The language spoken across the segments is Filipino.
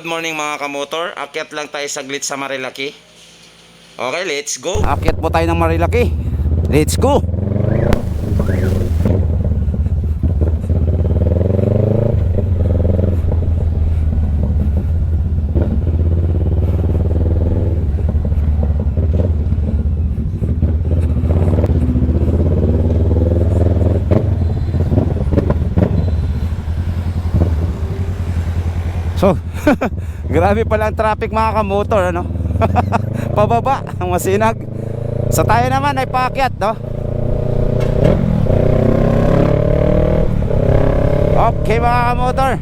Good morning mga kamotor. Akyat lang tayo saglit sa Marilaki. Okay, let's go. Akyat po tayo ng Marilaki. Let's go! grabe pala ang traffic mga kamotor, ano? Pababa, ang masinag. Sa tayo naman ay paakyat, no? Okay mga kamotor.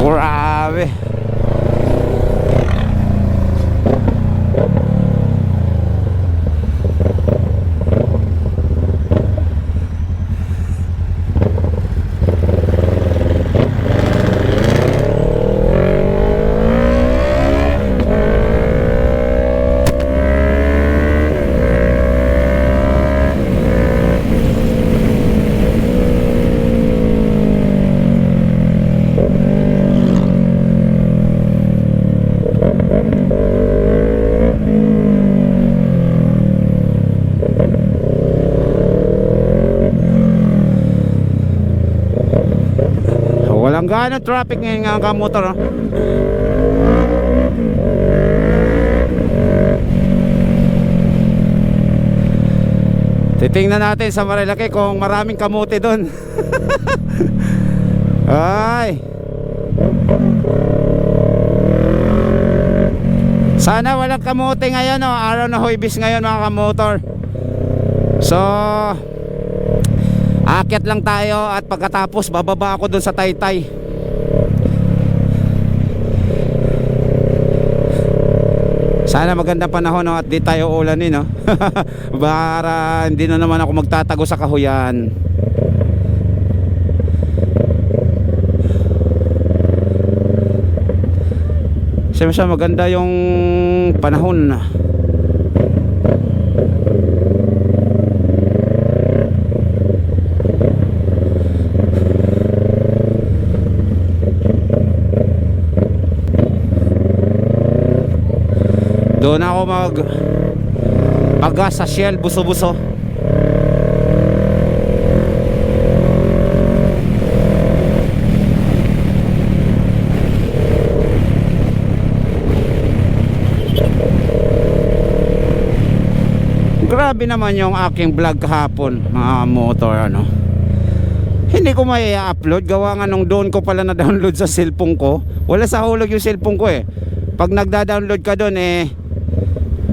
Grabe. Gaano traffic ngayon nga kamotor, no? Titingnan natin sa Marilaki kung maraming kamote doon. Ay. Sana walang kamote ngayon, no? Araw na hoybis ngayon mga kamotor. So, Aakyat lang tayo at pagkatapos bababa ako dun sa Taytay. Sana maganda panahon no, at di tayo ulanin no. Para hindi na naman ako magtatago sa kahuyan. Siyempre maganda yung panahon na. Doon ako mag Agas sa Shell buso-buso. Grabe naman yung aking vlog kahapon mga motor ano. Hindi ko may upload gawa nga nung doon ko pala na download sa cellphone ko. Wala sa hulog yung cellphone ko eh. Pag nagda-download ka doon eh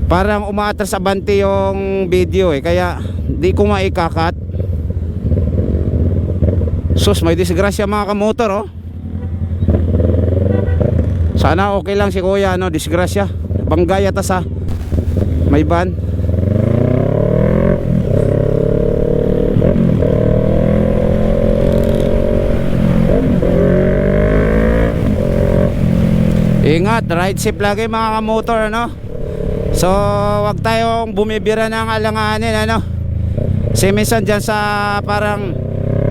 parang umaatras abante yung video eh kaya di ko maikakat. Sus may disgrasya mga kamotor oh. Sana okay lang si kuya no disgrasya. Banggaya ta sa may van Ingat, ride safe lagi mga kamotor ano. So, wag tayong bumibira ng alanganin ano. Si minsan dyan sa parang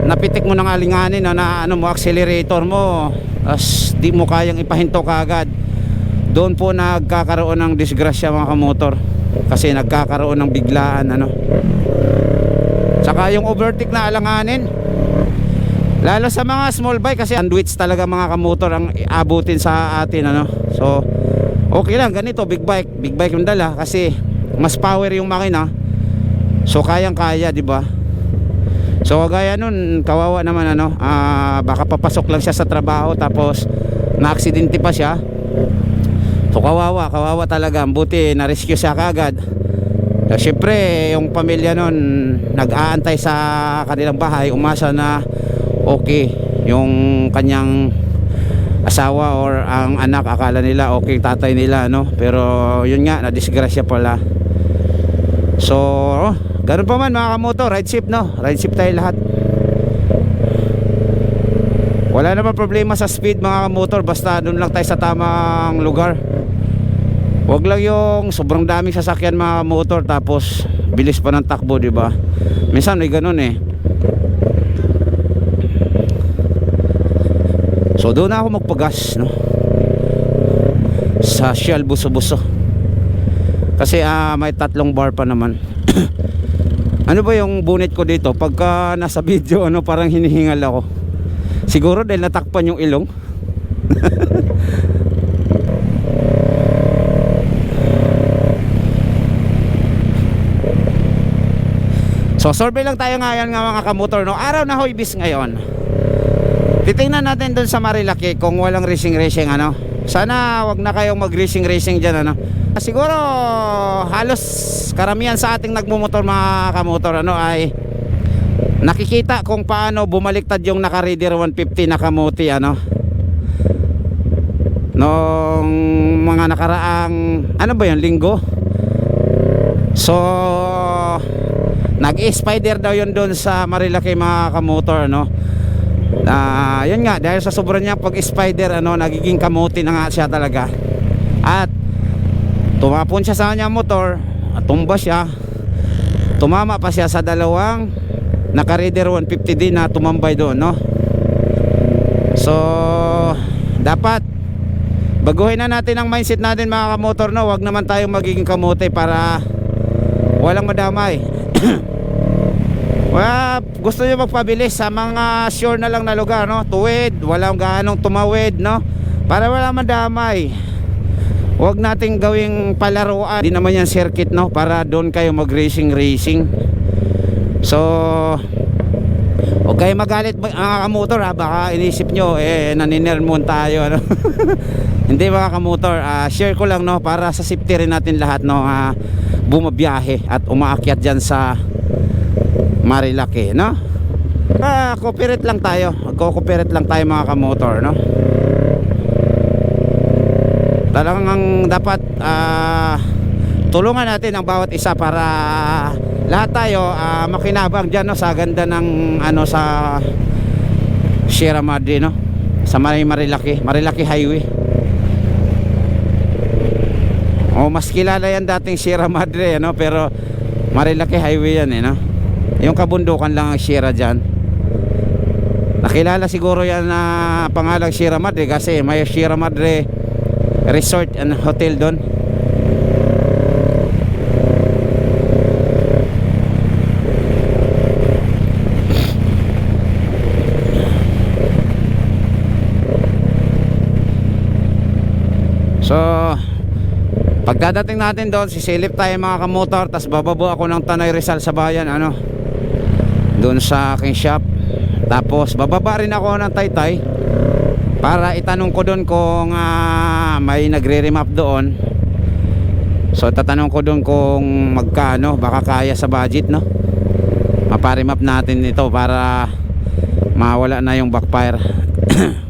napitik mo ng alinganin no, na ano mo accelerator mo as di mo kayang ipahinto kagad. Doon po nagkakaroon ng disgrasya mga kamotor kasi nagkakaroon ng biglaan ano. Saka yung overtake na alanganin Lalo sa mga small bike kasi sandwich talaga mga kamotor ang abutin sa atin ano. So okay lang ganito big bike, big bike yung dala kasi mas power yung makina. So kayang kaya, di ba? So gaya nun, kawawa naman ano, ah, baka papasok lang siya sa trabaho tapos na-aksidente pa siya. So kawawa, kawawa talaga. Buti na-rescue siya kagad. So, syempre, yung pamilya nun nag-aantay sa kanilang bahay, umasa na okay yung kanyang asawa or ang anak akala nila okay tatay nila no? Pero yun nga na disgrasya pala. So oh, ganun pa man mga kamoto ride safe no? Ride safe tayo lahat. Wala naman problema sa speed mga kamotor basta doon lang tayo sa tamang lugar. Huwag lang yung sobrang daming sasakyan mga motor tapos bilis pa ng takbo, di ba? Minsan may ganun eh. So doon ako magpagas no. Sa Shell Buso-Buso. Kasi ah, may tatlong bar pa naman. ano ba yung bonnet ko dito? Pagka nasa video ano parang hinihingal ako. Siguro dahil natakpan yung ilong. So survey lang tayo ngayon nga mga kamotor no. Araw na hoybis ngayon. Titingnan natin doon sa Marilaki kung walang racing racing ano. Sana wag na kayong mag racing racing diyan ano. Siguro halos karamihan sa ating nagmumotor mga kamotor ano ay nakikita kung paano bumaliktad yung naka Raider 150 na kamuti ano. Nung mga nakaraang ano ba yun linggo. So nag-spider daw yun doon sa Marilaki mga kamotor no Ah, yun nga dahil sa sobrang niya pag spider ano nagiging kamuti na nga siya talaga. At tumapon siya sa kanyang motor at tumba siya. Tumama pa siya sa dalawang naka Raider 150 din na tumambay doon no? So dapat baguhin na natin ang mindset natin mga kamotor no? Wag naman tayong magiging kamote para walang madamay Well, gusto nyo magpabilis sa mga sure na lang na lugar, no? Tuwid, walang gaanong tumawid, no? Para wala madamay. Huwag nating gawing palaruan. Di naman yan circuit, no? Para doon kayo mag-racing racing. So, huwag kayo magalit mga kamotor, ha? Baka inisip nyo, eh, naninermon tayo, ano? Hindi mga kamotor, ah, share ko lang, no? Para sa safety rin natin lahat, no? ah, bumabiyahe at umaakyat dyan sa Marilaki, no? Ah, cooperate lang tayo. Magko-cooperate lang tayo mga kamotor, no? Talagang dapat ah, tulungan natin ang bawat isa para lahat tayo ah, makinabang diyan no sa ganda ng ano sa Sierra Madre, no? Sa Mar- Marilaki, Marilaki Highway. Oh, mas kilala yan dating Sierra Madre, ano? Pero Marilaki Highway yan, eh, no? Yung kabundukan lang ang Sierra dyan. Nakilala siguro yan na pangalang Sierra Madre kasi may Sierra Madre Resort and Hotel doon. So, pagdadating natin doon, sisilip tayo mga kamotor, tapos bababo ako ng Tanay Rizal sa bayan, ano, doon sa aking shop. Tapos, bababa rin ako ng Taytay para itanong ko doon kung ah, may nagre-remap doon. So, tatanong ko doon kung magkano, baka kaya sa budget, no? Maparimap natin ito para mawala na yung backfire.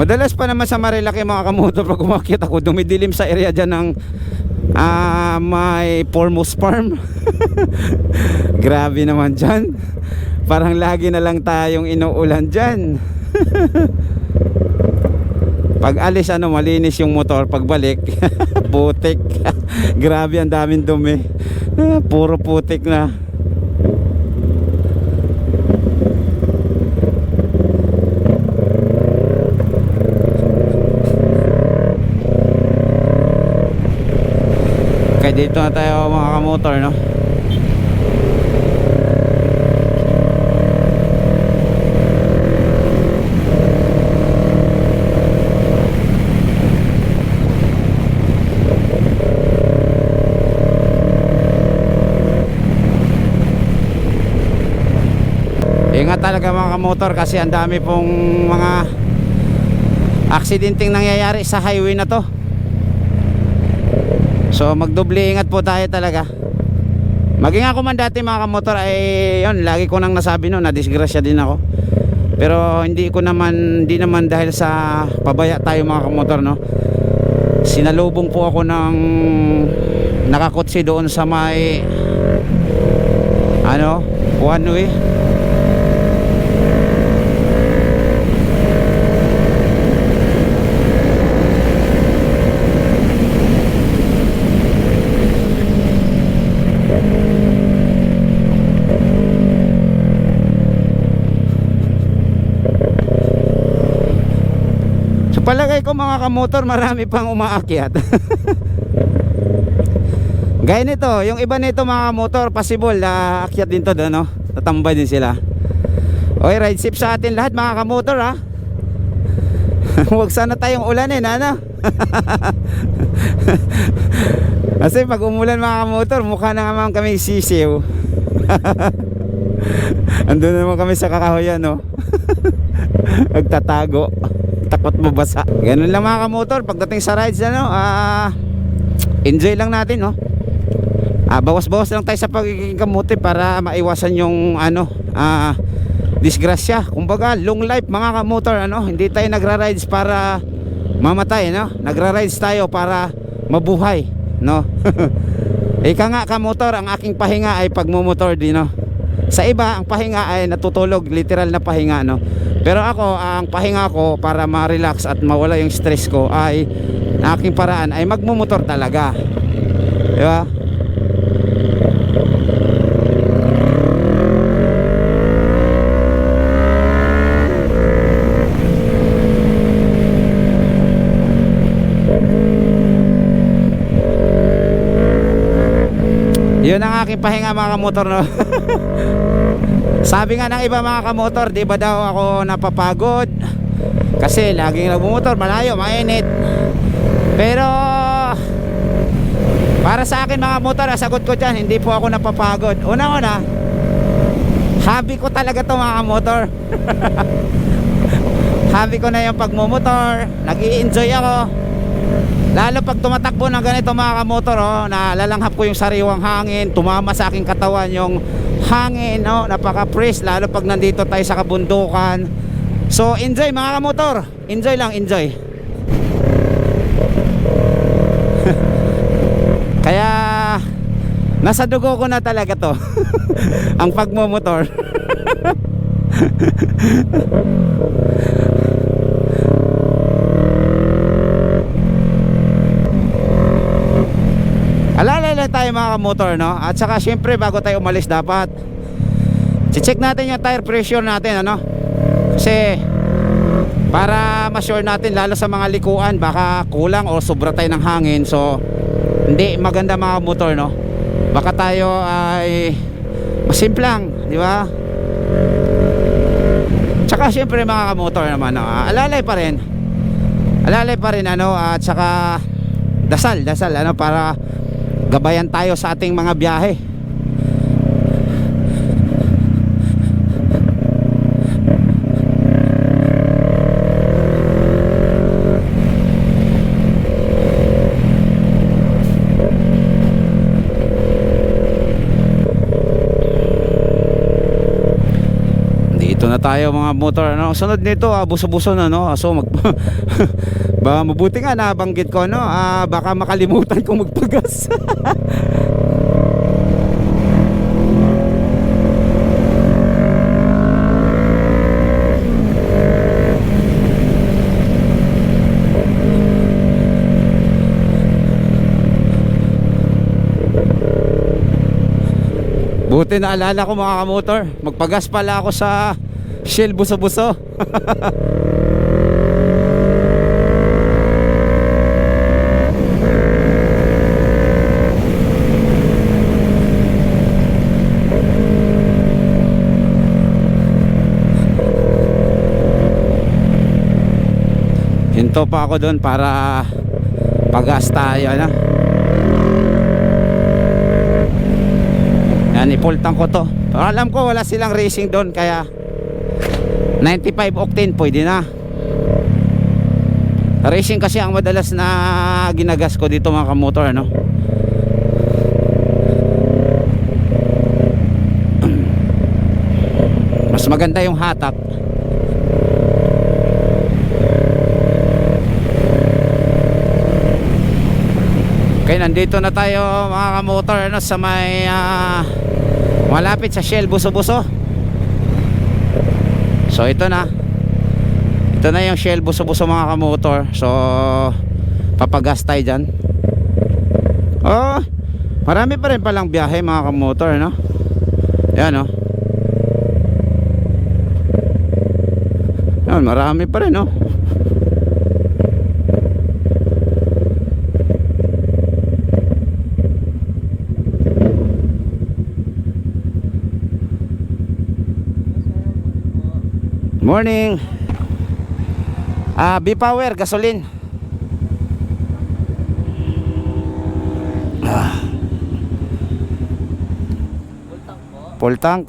Madalas pa naman sa Marilaki mga kamotor pag umakyat ako dumidilim sa area dyan ng ah, may Formos Farm. Grabe naman dyan. Parang lagi na lang tayong inuulan dyan. pag alis ano malinis yung motor pagbalik putik. Grabe ang daming dumi. Ah, Puro putik na. Kaya dito na tayo mga kamotor no? Ingat talaga mga kamotor kasi ang dami pong mga aksidenteng nangyayari sa highway na to So magdoble ingat po tayo talaga. Maging ako man dati mga kamotor ay yun, lagi ko nang nasabi no, na disgrasya din ako. Pero hindi ko naman, hindi naman dahil sa pabaya tayo mga kamotor no. Sinalubong po ako ng nakakotse doon sa may ano, one way. Palagay ko mga kamotor, marami pang umaakyat. Gaya nito, yung iba nito mga motor, possible na akyat din to no? Tatambay din sila. Okay, ride safe sa atin lahat mga kamotor, ha? Huwag sana tayong ulanin, ano? Kasi pag umulan mga kamotor, mukha na naman kami sisiw. Andun naman kami sa kakahoyan, no? Nagtatago. Takot mabasa. Ganun lang mga kamotor, pagdating sa rides, ano, ah... enjoy lang natin, no? Ah, bawas-bawas lang tayo sa pagiging kamote para maiwasan yung ano, ah, disgrasya. Kumbaga, long life mga kamotor, ano, hindi tayo nagra-rides para mamatay, no? Nagra-rides tayo para mabuhay, no? Ika nga kamotor, ang aking pahinga ay pagmumotor din, no? Sa iba, ang pahinga ay natutulog, literal na pahinga, no? Pero ako, ang pahinga ko para ma-relax at mawala yung stress ko ay ang aking paraan ay magmumotor talaga. Di ba? Yun ang aking pahinga mga kamotor no. Sabi nga ng iba mga kamotor, di ba daw ako napapagod? Kasi laging nagmumotor, malayo, mainit. Pero para sa akin mga motor, sagot ko dyan, hindi po ako napapagod. Una-una, hobby ko talaga to mga motor. hobby ko na yung pagmumotor, nag enjoy ako. Lalo pag tumatakbo ng ganito mga kamotor, oh, nalalanghap ko yung sariwang hangin, tumama sa aking katawan yung hangin, oh, napaka-fresh, lalo pag nandito tayo sa kabundukan. So, enjoy mga kamotor. Enjoy lang, enjoy. Kaya, nasa dugo ko na talaga to. Ang pagmumotor. tayo mga motor no? At saka syempre bago tayo umalis dapat check natin yung tire pressure natin ano? Kasi Para ma-sure natin lalo sa mga likuan Baka kulang o sobra tayo ng hangin. So Hindi maganda mga motor no? Baka tayo ay Masimplang Di ba? Tsaka syempre mga motor naman no? Alalay pa rin. Alalay pa rin ano? At saka Dasal, dasal ano? Para gabayan tayo sa ating mga biyahe. Dito na tayo mga motor ano? Sunod nito ah, buso-buso na no? So mag baka mabuti nga nabanggit ko no? Ah, baka makalimutan kong magpagas. Buti naalala ko mga kamotor. Magpagas pala ako sa Shell buso-buso Hinto pa ako doon para pagas tayo na. Yan, ipultang ko to. Pero alam ko wala silang racing doon kaya 95 octane pwede na. Racing kasi ang madalas na ginagas ko dito mga kamotor no. Mas maganda yung hatak. Okay, nandito na tayo mga kamotor ano, sa may ah, malapit sa Shell Buso-Buso. So ito na. Ito na yung Shell Buso-Buso mga kamotor. So papagas tayo dyan. Oh, marami pa rin palang biyahe mga kamotor, no? Yan, no? Yan, marami pa rin, no? Morning. Ah, B-Power, gasoline. Ah. Full tank.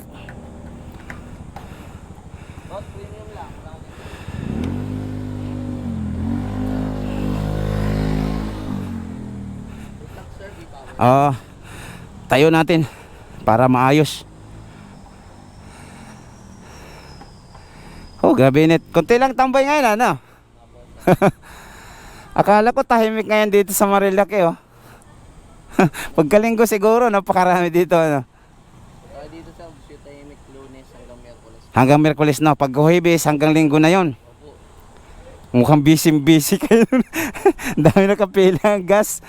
Oo. tayo natin para maayos. Grabe net. Konti lang tambay ngayon, ano? Akala ko tahimik ngayon dito sa Marilaki, oh. Pagkalinggo siguro, napakarami dito, ano? Saka dito sa Busyo Tahimik Lunes hanggang Miyerkules. Hanggang Merkulis, no? Pag Huwebes, hanggang Linggo na yon. Mukhang busy-busy kayo. Dami na kapila ang gas.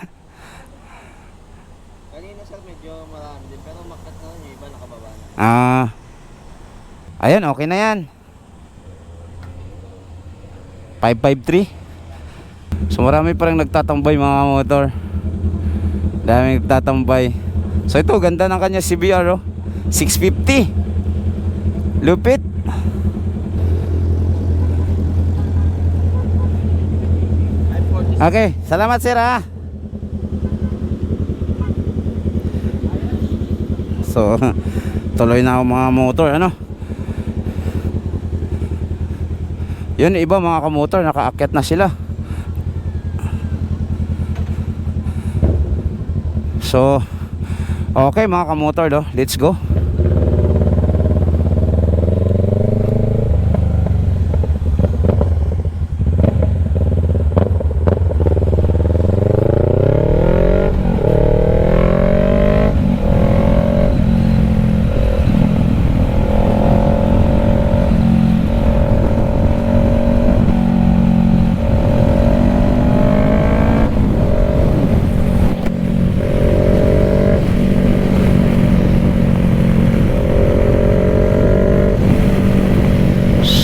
Kanina sir medyo marami din pero makat na yung iba nakababa na. Ah. Ayun, okay na yan. 553. So marami pa rin nagtatambay mga motor. Dami nagtatambay. So ito, ganda ng kanya CBR oh. 650. Lupit. Okay, salamat sir ah. So, tuloy na ako mga motor, ano? Yun, iba mga kamotor, nakaakyat na sila. So, okay mga kamotor, do, let's go.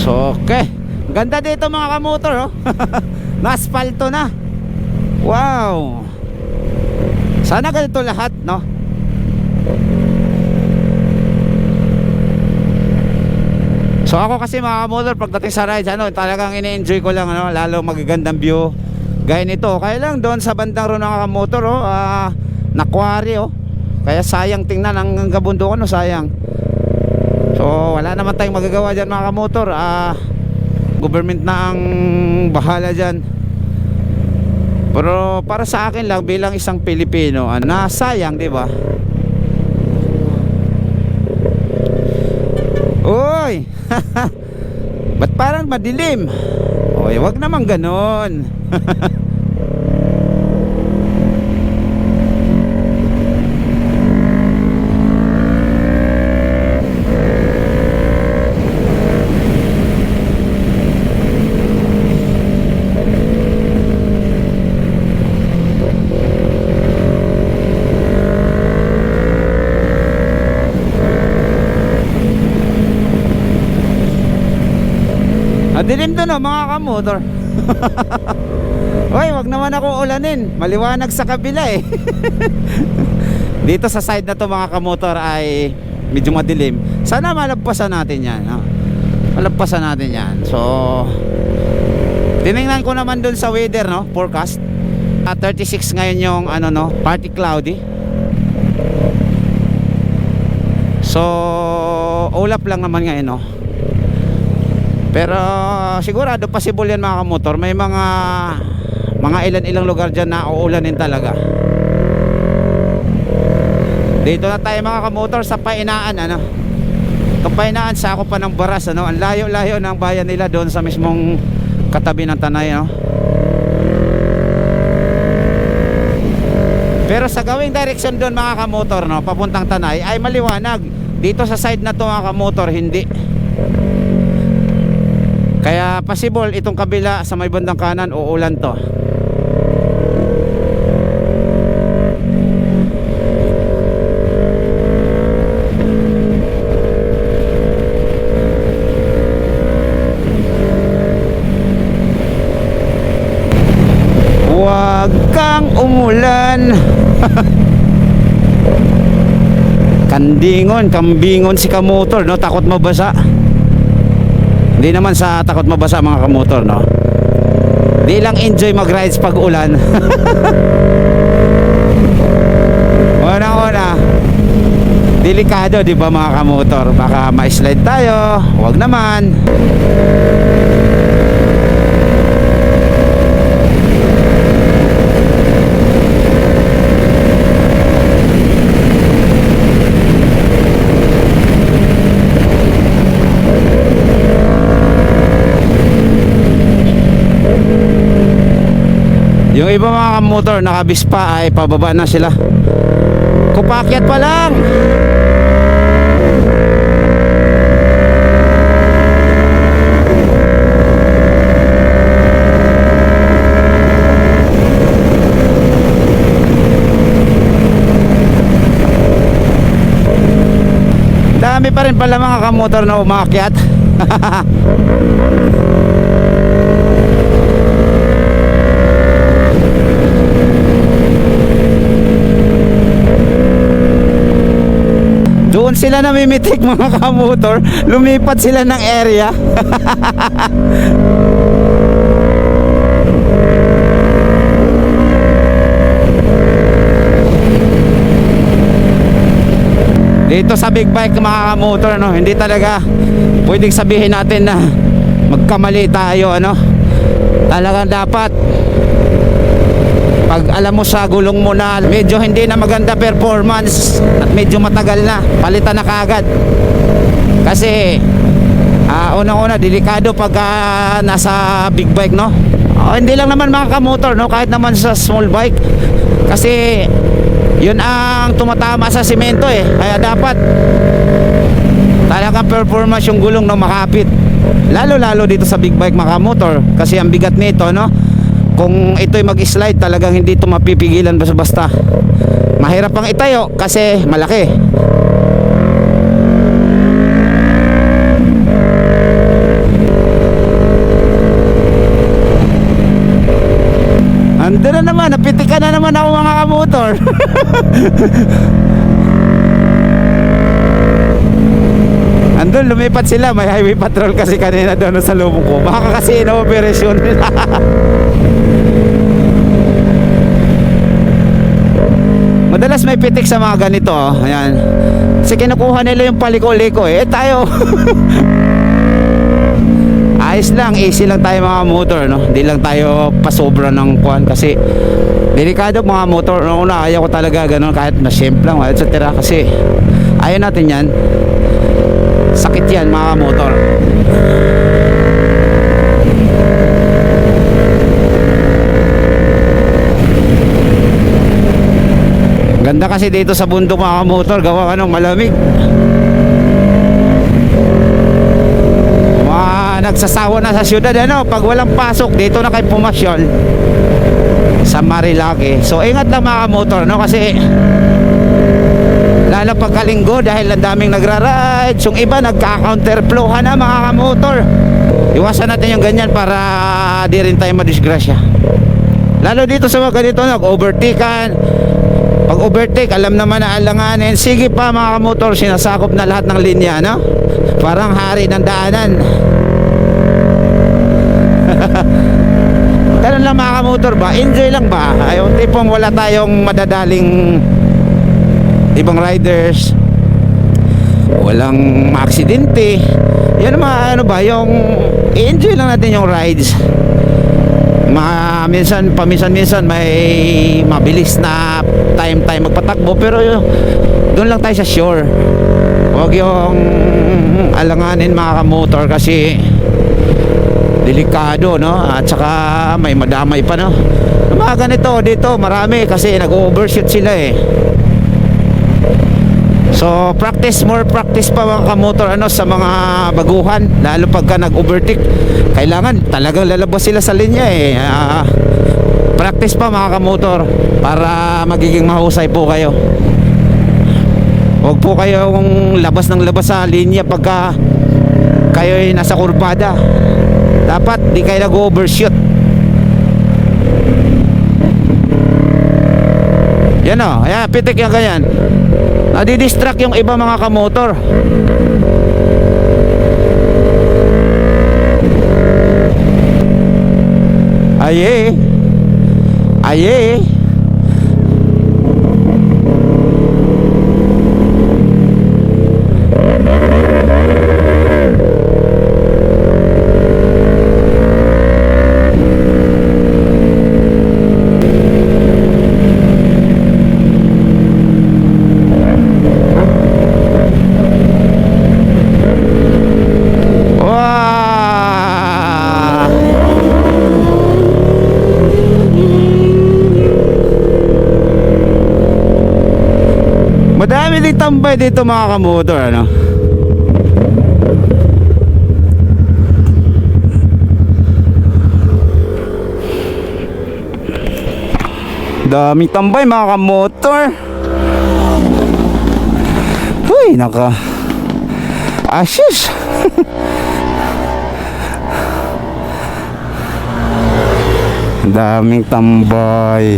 So, okay. Ganda dito mga kamotor, oh. Na-asphalto na. Wow. Sana ganito lahat, no? So ako kasi mga motor pagdating sa rides ano talagang ini-enjoy ko lang ano lalo magagandang view gaya nito kaya lang doon sa bandang ron ng motor oh ah, na quarry oh kaya sayang tingnan ang kabundukan no sayang So wala naman tayong magagawa dyan mga kamotor ah, Government na ang bahala dyan Pero para sa akin lang bilang isang Pilipino ah, Nasayang di ba? Uy! Ba't parang madilim? Oy, wag naman ganon Madilim doon oh, mga kamotor. Hoy, wag naman ako ulanin. Maliwanag sa kabila eh. Dito sa side na to mga kamotor ay medyo madilim. Sana malagpasan natin yan. No? Malagpasan natin yan. So, tiningnan ko naman doon sa weather, no? Forecast. Ah, 36 ngayon yung ano no, party cloudy. So, ulap lang naman ngayon, no? Pero sigurado possible yan mga kamotor. May mga mga ilan-ilang lugar dyan na uulanin talaga. Dito na tayo mga kamotor sa Painaan ano. Itong Painaan sa ako pa ng Baras ano. Ang layo-layo ng bayan nila doon sa mismong katabi ng Tanay no. Pero sa gawing direction doon mga kamotor no, papuntang Tanay ay maliwanag. Dito sa side na to mga kamotor hindi. Kaya possible itong kabila sa may bandang kanan uulan to. Huwag kang umulan. Kandingon, kambingon si kamotor, no? Takot mabasa. Hindi naman sa takot mabasa mga kamotor, no? Di lang enjoy mag-rides pag ulan. Unang-una, delikado, di ba mga kamotor? Baka ma-slide tayo, wag naman. Yung iba mga motor nakabispa ay pababa na sila. Kupakyat pa lang. Dami pa rin pala mga kamotor na umakyat. sila namimitik mga kamotor, lumipat sila ng area. Dito sa big bike mga kamotor no, hindi talaga pwedeng sabihin natin na magkamali tayo ano. Talagang dapat pag alam mo sa gulong mo na medyo hindi na maganda performance at medyo matagal na, palitan na kagad. Kasi ah unang-una delikado pag ah, nasa big bike no. Oh, hindi lang naman mga kamotor no, kahit naman sa small bike. Kasi yun ang tumatama sa simento eh. Kaya dapat talagang performance yung gulong no makapit. Lalo-lalo dito sa big bike mga motor kasi ang bigat nito no. Kung ito'y mag-slide talagang hindi ito mapipigilan basta-basta. Mahirap pang itayo kasi malaki. Ando na naman, napitikan na naman ako mga kamotor. Andun, lumipat sila. May highway patrol kasi kanina doon sa lubong ko. Baka kasi ino-operasyon nila. Madalas may pitik sa mga ganito. Oh. Ayan. Kasi kinukuha nila yung paliko-liko eh. Eh tayo. Ayos lang, easy lang tayo mga motor, no? Hindi lang tayo pasobra ng kuan kasi delikado mga motor. Noong una, ayaw ko talaga ganun kahit masimple lang, etc. Kasi ayaw natin yan. Sakit yan mga motor. Ganda kasi dito sa bundok mga motor, gawa ka ng malamig. Mga nagsasawa na sa syudad ano, pag walang pasok dito na kayo pumasyal sa Marilake. So ingat lang mga motor no kasi lalo pagkalinggo dahil ang daming nagra-ride, yung iba nagka-counterflow na mga motor. Iwasan natin yung ganyan para di rin tayo madisgrasya. Lalo dito sa mga ganito nag-overtakean. Pag overtake, alam naman na alanganin. Sige pa mga motor, sinasakop na lahat ng linya, no? Parang hari ng daanan. Ganun lang mga motor ba? Enjoy lang ba? Ay, yung tipong wala tayong madadaling ibang riders. Walang maaksidente. Yan mga ano ba, yung enjoy lang natin yung rides. Ma, minsan, paminsan-minsan may mabilis na time time magpatakbo pero yun, doon lang tayo sa shore. Huwag yung alanganin mga kamotor kasi delikado no? At saka may madamay pa no? Mga ganito dito marami kasi nag-overshoot sila eh. So practice more practice pa mga kamotor ano sa mga baguhan lalo pagka nag-overtake. Kailangan talagang lalabas sila sa linya eh. Ah, practice pa mga kamotor para magiging mahusay po kayo. Huwag po kayong labas ng labas sa linya pagka kayo ay nasa kurbada. Dapat di kayo nag-overshoot. Yan o ayan, pitik yan ganyan. Nadidistract yung iba mga kamotor. Ay eh. Aye. Wow! Tambay dito mga kamotor ano. Daming tambay mga kamotor. Uy, naka Asus. Daming tambay.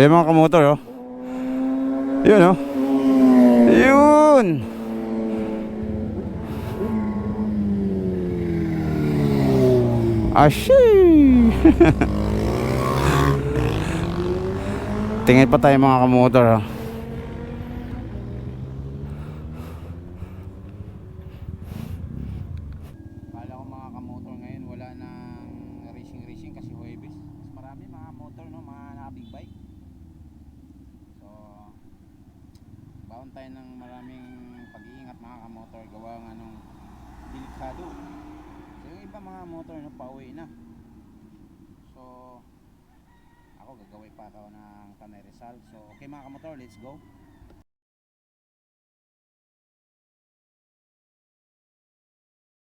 Ayan mga kamotor oh. Yun oh. Yun. Ashi. Tingin pa tayo mga kamotor oh.